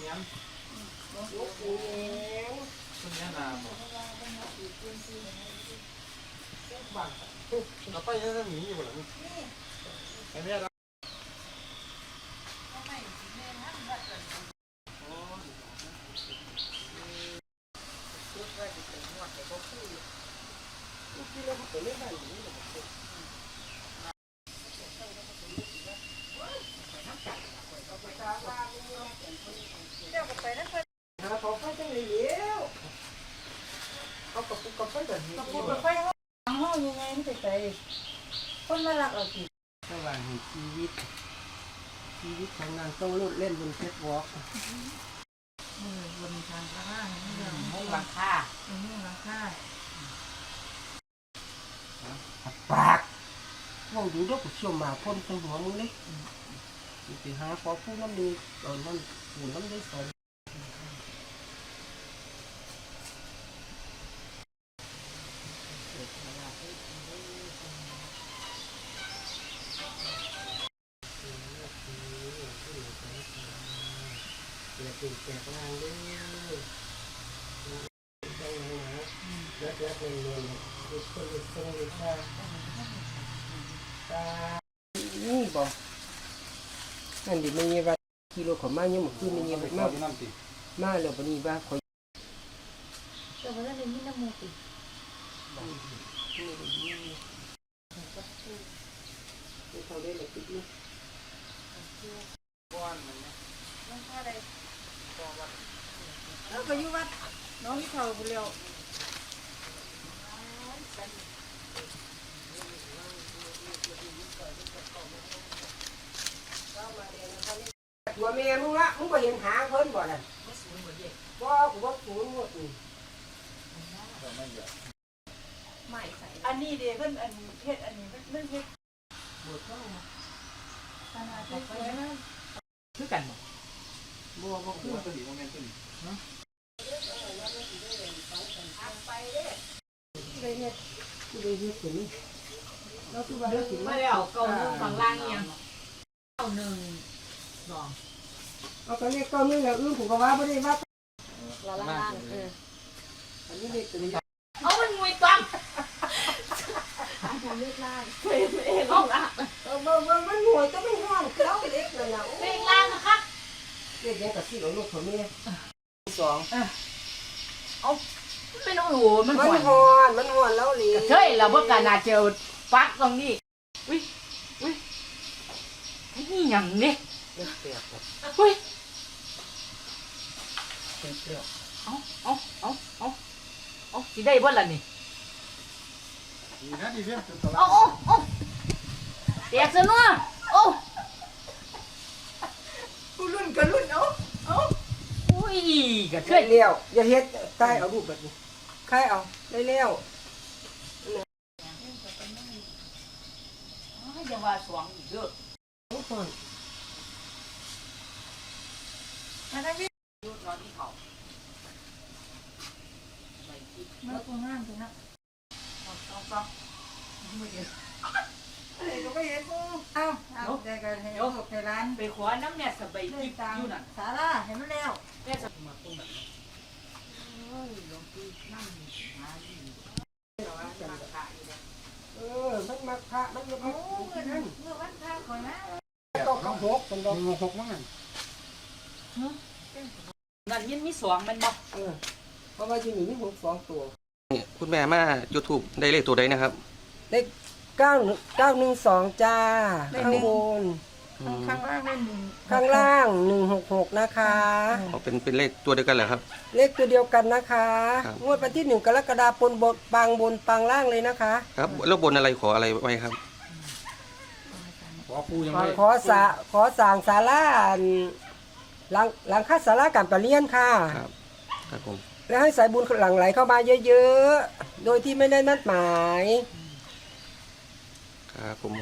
นี้ยลูกปูเองต้นนี้นามเราไปยังหนีอยู่หลังไอ้เนี่ยเราที่เราไปเล่นได้อยู่นี่เจ้าก็ไปนั่นเพิ่นหา เขาไปจังเลยเลี้ยวเขากับปุกกับไปแบบนี้ก็พูดกับไฟห้องห้องยังไงไม่ไปไปคนมาลักเอาสิระหว่างชีวิต ชีวิตของนางต้องลุดเล่นบนเฟซวอล์กมือบนทางข้างล่างนี่เรื่องห้องหลังคาตรงหลังคาปากว่าดูด้วยกูเชี่ยวมาพ่นเป็นหัวมึงเลย ไปหาพอผู้น้ำมีตอนนั้นผู้น้ำได้สอนเดี๋ยวติดแจกงานด้วยได้นะแล้วแล้วเป็นเงินดูคนดูทรงดูค่าตานี่บอก นั่นดิไม่มีว่ากิโลของมาเนี่ยมันคือไม่มีไปมาขอที่น้ำติมาแล้วปนี้ว่าคอยเจ้าบ่ได้มีน้ำมูกสิเขาได้เลยติดนี่ก้อนมันเนี่ยน้องพ่อใดแล้วก็อยู่วัดน้องที่เขาไปเร็ว หัวแม่มึงละมึงก็เห็นหางเพิ่นบ่น่ะบ่กูว่าสูงหมดนี่ไม่เยอะไม่ใส่อันนี้เด้เพิ่นอันเฮ็ดอันนี้มันมันเฮ็ดหมดแล้วขนาดที่สวยมากคือกันบ่บ่บ่คือตัวนี้โมเมนต์ตัวนี้ได้เฮ็ดกูได้เฮ็ดตัวนี้แล้วคือว่าเฮ็ดสิไม่ได้เอาเกาหนึ่งฝั่งล่างเนี่ยเกา หนึ่งสองเอาก็เลขเก้านึงแล้วอื่นผมก็ว่าบ่ได้ว่าละล่างเอออันนี้เลขตัวนี้เอามันงวยตังเลือดลายเองเองเอาละเออเบิ่งเบิ่งมันหน่วยก็ไม่ห้อนคือเอาเล็กนั่นน่ะเลขล่างนะคะเล็กยังกับสิเอาลูกเขาแม่สองเอาเป็นโอ้โหมันมันห่วยห้อนมันห้อนแล้วหลีเฮ้ยเราเพิ่งการนาเจอปักตรงนี้อุ้ยอุ้ยนี่ หยังเนี่ยเล็กเปียกอุ้ยเปียกเปียกเอาเอาเอาเอาเอาสิได้บ่ล่ะนี่ดีนะดีเพื่อนตัวละเอาเอาเอาแตกซะเนาะโอ้กูรุ่นก็รุ่นเอ้าเอ้าอุ้ยกระเทเฮ็ยดแล้วอย่าเฮ็ดใต้เอารูปแบบนี้ใครเอาได้แล้วอย่าว่าสวงอีกเด้อทุก คนมาทางนี้ยุดนอนที่เขาไปที่มาตรงนั้นตรงนั้นต้องต้องต้องไม่เห็นเอ้ยก็ไม่เห็นกูเอ้าเอาใจกันให้ลูกให้ร้านไปขอน้ำเนี่ยสบายเลจิยบตามอยู่นั่นสาราเห็นมันแล้วแม่สมาตรงนั้นเอ้ยหลวงพี่นั่งหาอยู่มาขายเนี่ยเออมันมักพระมันมักโอ้เงินนั่นเมื่อวันพระก่อนนะ ต้องเขาหกคนดอกหกมั้งนั่นยินมีสองมันบอกเออเพราะว่าที่นี่มีหกสองตัวคุณแม่มา YouTube ได้เลขตัวใดนะครับเลขเก้าเก้าหนึ่งสองจ้าข้างบนข้างล่างเป็นหนึ่งข้างล่างหนึ่งหกหกนะคะ อ๋อเป็นเป็นเลขตัวเดียวกันเหรอครับ เลขตัวเดียวกันนะคะ ครับ งวดวันที่หนึ่งกรกฎาคมบนปางบนปางล่างเลยนะคะ ครับแล้วบนอะไรขออะไรไว้ครับ ขอปูยังไม่ขอสาขอสั่งศาลาอันหลังหลังคาศาลาการประเรียนค่ะ ครับครับผมและให้สายบุญหลั่งไหลเข้ามาเยอะๆ โดยที่ไม่ได้นัดหมาย ครับผม